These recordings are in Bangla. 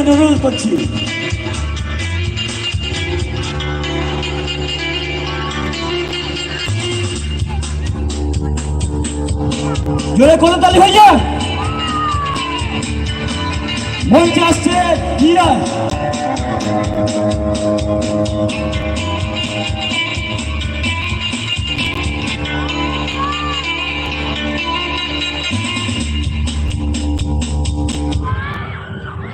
জন্য অনুরোধ করছি জোরে করে তালি হয়ে যা মঞ্চে আসছে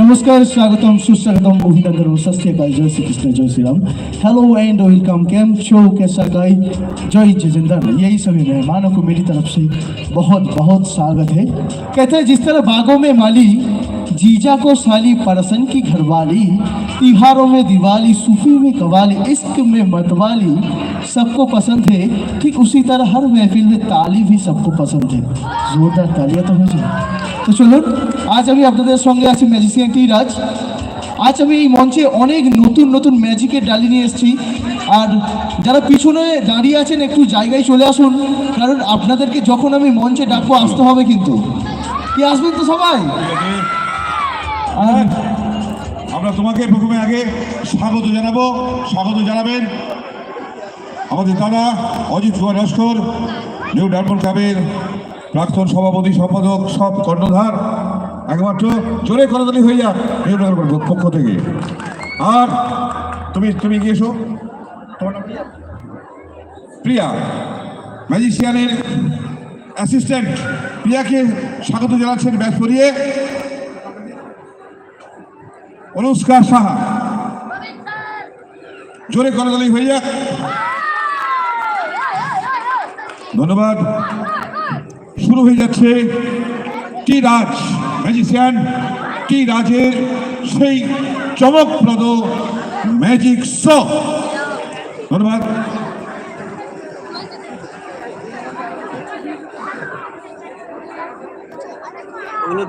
নমস্কার স্বাগতম সুস্বাগতম অভিনন্দন सत श्रीकाल जय श्री कृष्ण जय Shri Ram hello and welcome cam show कैसा गाई जय जजेंद्र यही सभी मेहमानों को मेरी तरफ से बहुत बहुत स्वागत है कहते हैं जिस तरह बागों में माली जीजा को साली परसन की घरवाली त्योहारों में दिवाली सूफी में कवाली इश्क में मतवाली सबको पसंद है ठीक उसी तरह हर महफिल में ताली भी सबको पसंद है जोरदार तालियां तो हो जाए তো চলুন আজ আমি আপনাদের সঙ্গে আছি ম্যাজিশিয়ান টি রাজ আজ আমি এই মঞ্চে অনেক নতুন নতুন ম্যাজিকের ডালি নিয়ে এসেছি আর যারা পিছনে দাঁড়িয়ে আছেন একটু জায়গায় চলে আসুন কারণ আপনাদেরকে যখন আমি মঞ্চে ডাকবো আসতে হবে কিন্তু কি আসবেন তো সবাই আর আমরা তোমাকে প্রথমে আগে স্বাগত জানাব। স্বাগত জানাবেন আমাদের দাদা অজিত কুমার লস্কর নিউ ডায়মন্ড ক্লাবের প্রাক্তন সভাপতি, সম্পাদক, সব কর্ণধার। একমাত্র জোরে করতালি হয়ে যাক নিউ ডায়মন্ড পক্ষ থেকে। আর তুমি তুমি গিয়েছো নাম প্রিয়া। ম্যাজিশিয়ানের অ্যাসিস্ট্যান্ট প্রিয়াকে স্বাগত জানাচ্ছেন ব্যাস করিয়ে অনুষ্কার সাহা। জোরে করতালি হয়ে যাক ধন্যবাদ। শুরু হয়ে যাচ্ছে টি রাজ ম্যাজিশিয়ান, টি রাজের সেই চমকপ্রদ ম্যাজিক শো। ধন্যবাদ।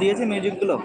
দিয়েছে মিউজিকগুলো